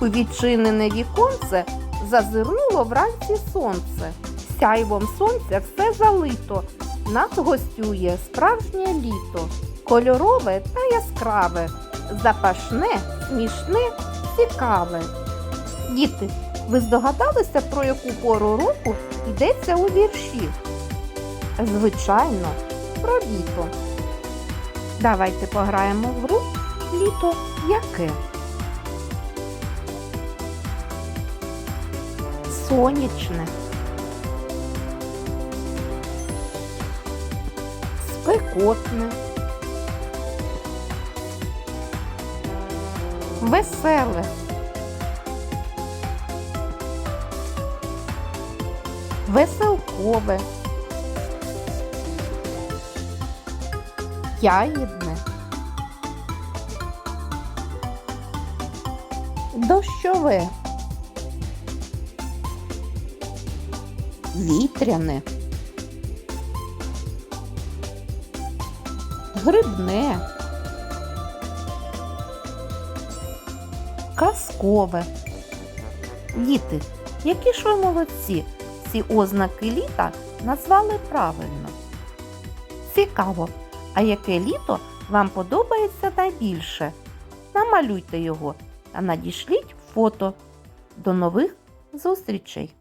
У відчинене віконце зазирнуло вранці сонце. Сяйвом сонця все залито. Нас гостює справжнє літо. Кольорове та яскраве, запашне, смішне, цікаве. Діти, ви здогадалися, про яку пору року йдеться у вірші? Звичайно, про літо. Давайте пограємо в гру літо яке. Сонячне. Спекотне. Веселе. Веселкове. Ягідне. Дощове. Вітряне. Грибне. Казкове. Діти, які ж ви молодці, ці ознаки літа назвали правильно. Цікаво, а яке літо вам подобається найбільше? Намалюйте його та надішліть фото. До нових зустрічей!